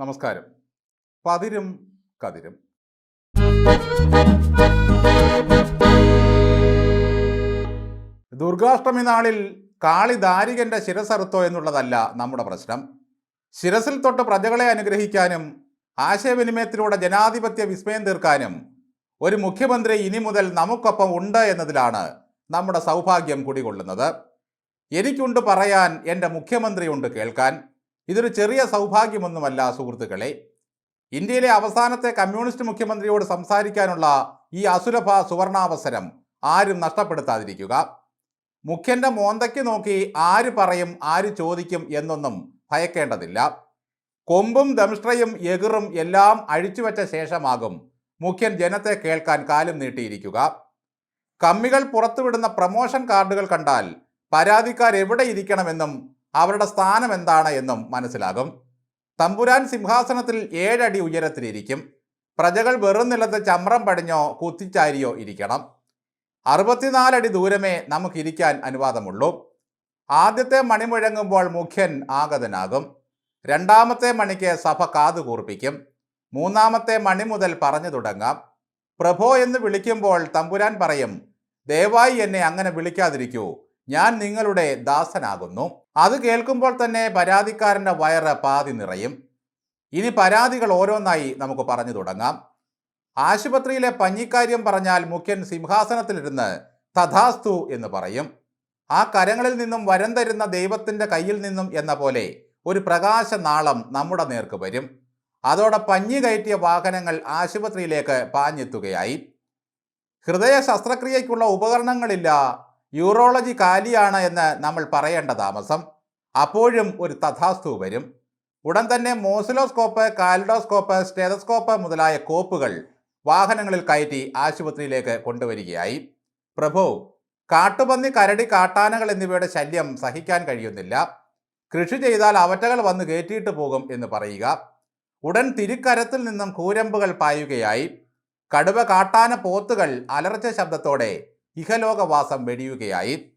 നമസ്കാരം. പതിരും കതിരും. ദുർഗാഷ്ടമി നാളിൽ കാളി ദാരികന്റെ ശിരസറുത്തോ എന്നുള്ളതല്ല നമ്മുടെ പ്രശ്നം. ശിരസിൽ തൊട്ട് പ്രജകളെ അനുഗ്രഹിക്കാനും ആശയവിനിമയത്തിലൂടെ ജനാധിപത്യ വിസ്മയം തീർക്കാനും ഒരു മുഖ്യമന്ത്രി ഇനി മുതൽ നമുക്കൊപ്പം ഉണ്ട് എന്നതിലാണ് നമ്മുടെ സൗഭാഗ്യം കുടികൊള്ളുന്നത്. എനിക്കുണ്ട് പറയാൻ എന്റെ മുഖ്യമന്ത്രിയുണ്ട് കേൾക്കാൻ. ഇതൊരു ചെറിയ സൗഭാഗ്യമൊന്നുമല്ല സുഹൃത്തുക്കളെ. ഇന്ത്യയിലെ അവസാനത്തെ കമ്മ്യൂണിസ്റ്റ് മുഖ്യമന്ത്രിയോട് സംസാരിക്കാനുള്ള ഈ അസുലഭ സുവർണാവസരം ആരും നഷ്ടപ്പെടുത്താതിരിക്കുക. മുഖ്യന്റെ മോന്തയ്ക്ക് നോക്കി ആര് പറയും ആര് ചോദിക്കും എന്നൊന്നും ഭയക്കേണ്ടതില്ല. കൊമ്പും ദംഷ്ട്രയും എകിറും എല്ലാം അഴിച്ചുവെച്ച ശേഷമാകും മുഖ്യൻ ജനത്തെ കേൾക്കാൻ കാലും നീട്ടിയിരിക്കുക. കമ്മികൾ പുറത്തുവിടുന്ന പ്രമോഷൻ കാർഡുകൾ കണ്ടാൽ പരാതിക്കാർ എവിടെ ഇരിക്കണമെന്നും അവരുടെ സ്ഥാനം എന്താണ് എന്നും മനസ്സിലാകും. തമ്പുരാൻ സിംഹാസനത്തിൽ ഏഴടി ഉയരത്തിലിരിക്കും. പ്രജകൾ വെറും നിലത്ത് ചമ്രം പടിഞ്ഞോ കുത്തിച്ചാരിയോ ഇരിക്കണം. അറുപത്തിനാലടി ദൂരമേ നമുക്കിരിക്കാൻ അനുവാദമുള്ളൂ. ആദ്യത്തെ മണി മുഴങ്ങുമ്പോൾ മുഖ്യൻ ആഗതനാകും. രണ്ടാമത്തെ മണിക്ക് സഭ കാതു കൂർപ്പിക്കും. മൂന്നാമത്തെ മണി മുതൽ പറഞ്ഞു തുടങ്ങാം. പ്രഭോ എന്ന് വിളിക്കുമ്പോൾ തമ്പുരാൻ പറയും ദയവായി എന്നെ അങ്ങനെ വിളിക്കാതിരിക്കൂ. ഞാൻ നിങ്ങളുടെ ദാസനാകുന്നു. അത് കേൾക്കുമ്പോൾ തന്നെ പരാതിക്കാരന്റെ വയറ് പാതി നിറയും. ഇനി പരാതികൾ ഓരോന്നായി നമുക്ക് പറഞ്ഞു തുടങ്ങാം. ആശുപത്രിയിലെ പഞ്ഞിക്കാര്യം പറഞ്ഞാൽ മുഖ്യൻ സിംഹാസനത്തിലിരുന്ന് തഥാസ്തു എന്ന് പറയും. ആ കരങ്ങളിൽ നിന്നും വരം തരുന്ന ദൈവത്തിന്റെ കയ്യിൽ നിന്നും എന്ന പോലെ ഒരു പ്രകാശ നാളം നമ്മുടെ നേർക്ക് വരും. അതോടെ പഞ്ഞി കയറ്റിയ വാഹനങ്ങൾ ആശുപത്രിയിലേക്ക് പാഞ്ഞെത്തുകയായി. ഹൃദയ ശസ്ത്രക്രിയയ്ക്കുള്ള ഉപകരണങ്ങളില്ല. യൂറോളജി കാലിയാണ് എന്ന് നമ്മൾ പറയേണ്ട താമസം. അപ്പോഴും ഒരു തഥാസ്തു വരും. ഉടൻ തന്നെ മോസിലോസ്കോപ്പ് കാൽഡോസ്കോപ്പ് സ്റ്റെതസ്കോപ്പ് മുതലായ കോപ്പുകൾ വാഹനങ്ങളിൽ കയറ്റി ആശുപത്രിയിലേക്ക് കൊണ്ടുവരികയായി. പ്രഭു കാട്ടുപന്നി കരടി കാട്ടാനകൾ എന്നിവയുടെ ശല്യം സഹിക്കാൻ കഴിയുന്നില്ല. കൃഷി ചെയ്താൽ അവറ്റകൾ വന്ന് കയറ്റിയിട്ട് പോകും എന്ന് പറയുക. ഉടൻ തിരുക്കരത്തിൽ നിന്നും കൂരമ്പുകൾ പായുകയായി. കടുവ കാട്ടാന പോത്തുകൾ അലർച്ച ശബ്ദത്തോടെ ഇഹലോകവാസം വെടിയുകയായി.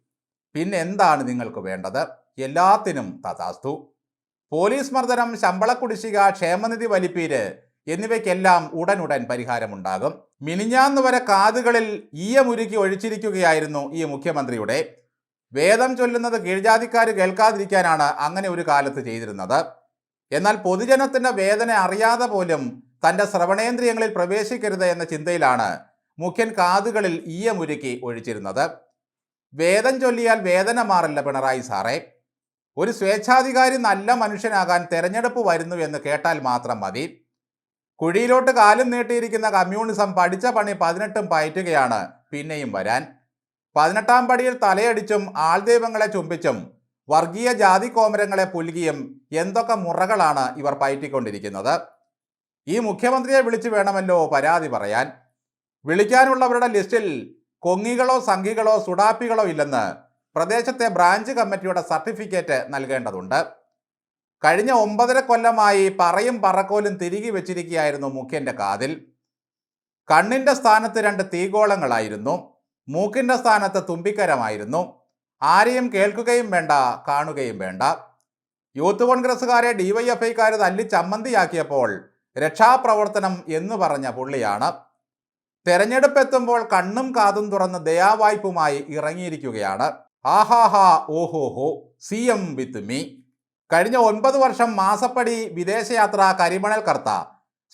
പിന്നെ എന്താണ് നിങ്ങൾക്ക് വേണ്ടത്? എല്ലാത്തിനും തഥാസ്തു. പോലീസ് മർദ്ദനം ശമ്പള കുടിശ്ശിക ക്ഷേമനിധി വലിപ്പീര് എന്നിവയ്ക്കെല്ലാം ഉടനുടൻ പരിഹാരമുണ്ടാകും. മിനിഞ്ഞാന്ന് വരെ കാതുകളിൽ ഈയമുരുക്കി ഒഴിച്ചിരിക്കുകയായിരുന്നു ഈ മുഖ്യമന്ത്രിയുടെ. വേദം ചൊല്ലുന്നത് കീഴ്ജാതിക്കാർ കേൾക്കാതിരിക്കാനാണ് അങ്ങനെ ഒരു കാലത്ത് ചെയ്തിരുന്നത്. എന്നാൽ പൊതുജനത്തിന്റെ വേദന അറിയാതെ പോലും തന്റെ ശ്രവണേന്ദ്രിയങ്ങളിൽ പ്രവേശിക്കരുത് എന്ന ചിന്തയിലാണ് മുഖ്യൻ കാതുകളിൽ ഈയമുരുക്കി ഒഴിച്ചിരുന്നത്. വേദം ചൊല്ലിയാൽ വേദന മാറില്ല പിണറായി സാറേ. ഒരു സ്വേച്ഛാധികാരി നല്ല മനുഷ്യനാകാൻ തെരഞ്ഞെടുപ്പ് വരുന്നു എന്ന് കേട്ടാൽ മാത്രം മതി. കുഴിയിലോട്ട് കാലും നീട്ടിയിരിക്കുന്ന കമ്മ്യൂണിസം പഠിച്ച പണി പതിനെട്ടും പയറ്റുകയാണ് പിന്നെയും വരാൻ. പതിനെട്ടാം പടിയിൽ തലയടിച്ചും ആൾദൈവങ്ങളെ ചുംബിച്ചും വർഗീയ ജാതി കോമരങ്ങളെ പുലുകിയും എന്തൊക്കെ മുറകളാണ് ഇവർ പയറ്റിക്കൊണ്ടിരിക്കുന്നത്. ഈ മുഖ്യമന്ത്രിയെ വിളിച്ചു വേണമല്ലോ പരാതി പറയാൻ. വിളിക്കാനുള്ളവരുടെ ലിസ്റ്റിൽ കൊങ്ങികളോ സംഘികളോ സുഡാപ്പികളോ ഇല്ലെന്ന് പ്രദേശത്തെ ബ്രാഞ്ച് കമ്മിറ്റിയുടെ സർട്ടിഫിക്കറ്റ് നൽകേണ്ടതുണ്ട്. കഴിഞ്ഞ ഒമ്പതര കൊല്ലമായി പറയും പറക്കോലും തിരികെ വെച്ചിരിക്കുകയായിരുന്നു മുഖ്യന്റെ കാതിൽ. കണ്ണിന്റെ സ്ഥാനത്ത് രണ്ട് തീഗോളങ്ങളായിരുന്നു. മൂക്കിന്റെ സ്ഥാനത്ത് തുമ്പിക്കരമായിരുന്നു. ആരെയും കേൾക്കുകയും വേണ്ട കാണുകയും വേണ്ട. യൂത്ത് കോൺഗ്രസ്സുകാരെ ഡിവൈഎഫ്ഐക്കാർ തല്ലി ചമ്മന്തിയാക്കിയപ്പോൾ രക്ഷാപ്രവർത്തനം എന്ന് പറഞ്ഞ പുള്ളിയാണ്. തെരഞ്ഞെടുപ്പ് എത്തുമ്പോൾ കണ്ണും കാതും തുറന്ന് ദയാവായ്പുമായി ഇറങ്ങിയിരിക്കുകയാണ്. ആഹാഹാ ഓഹോഹോ സി എം വിത്ത് മീ. കഴിഞ്ഞ ഒൻപത് വർഷം മാസപ്പടി വിദേശയാത്ര കരിമണൽ കർത്ത.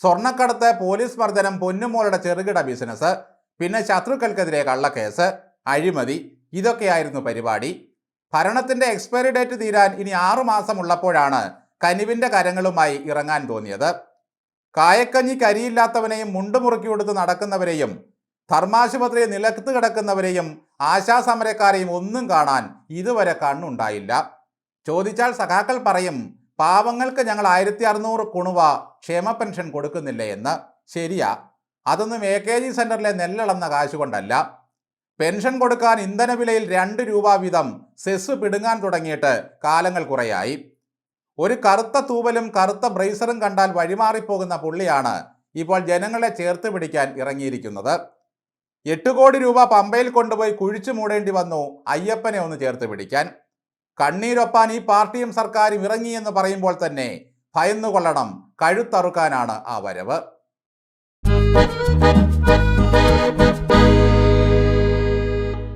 സ്വർണക്കടത്ത് പോലീസ് മർദ്ദനം പൊന്നുമോളുടെ ചെറുകിട ബിസിനസ്. പിന്നെ ശത്രുക്കൾക്കെതിരെ കള്ളക്കേസ് അഴിമതി. ഇതൊക്കെയായിരുന്നു പരിപാടി. ഭരണത്തിന്റെ എക്സ്പയറി ഡേറ്റ് തീരാൻ ഇനി ആറു മാസം ഉള്ളപ്പോഴാണ് കനിവിന്റെ കരങ്ങളുമായി ഇറങ്ങാൻ തോന്നിയത്. കായക്കഞ്ഞി കരിയില്ലാത്തവനെയും മുണ്ടുമുറുക്കി കൊടുത്ത് നടക്കുന്നവരെയും ധർമാശുപത്രിയെ നിലത്ത് കിടക്കുന്നവരെയും ആശാസമരക്കാരെയും ഒന്നും കാണാൻ ഇതുവരെ കണ്ണുണ്ടായില്ല. ചോദിച്ചാൽ സഖാക്കൾ പറയും പാവങ്ങൾക്ക് ഞങ്ങൾ ആയിരത്തി അറുന്നൂറ് കുണുവ ക്ഷേമ പെൻഷൻ കൊടുക്കുന്നില്ല എന്ന്. ശരിയാ. അതൊന്നും എ കെ ജി സെന്ററിലെ നെല്ലളന്ന കാശുകൊണ്ടല്ല പെൻഷൻ കൊടുക്കാൻ ഇന്ധനവിലയിൽ രണ്ട് രൂപ വീതം സെസ് പിടുങ്ങാൻ തുടങ്ങിയിട്ട് കാലങ്ങൾ കുറയായി. ഒരു കറുത്ത തൂവലും കറുത്ത ബ്രേസറും കണ്ടാൽ വഴിമാറിപ്പോകുന്ന പുള്ളിയാണ് ഇപ്പോൾ ജനങ്ങളെ ചേർത്ത് പിടിക്കാൻ ഇറങ്ങിയിരിക്കുന്നത്. എട്ട് കോടി രൂപ പമ്പയിൽ കൊണ്ടുപോയി കുഴിച്ചു മൂടേണ്ടി വന്നു അയ്യപ്പനെ ഒന്ന് ചേർത്ത് പിടിക്കാൻ. കണ്ണീരൊപ്പാൻ ഈ പാർട്ടിയും സർക്കാരും ഇറങ്ങിയെന്ന് പറയുമ്പോൾ തന്നെ ഭയന്നുകൊള്ളണം കഴുത്തറുക്കാനാണ് ആ വരവ്.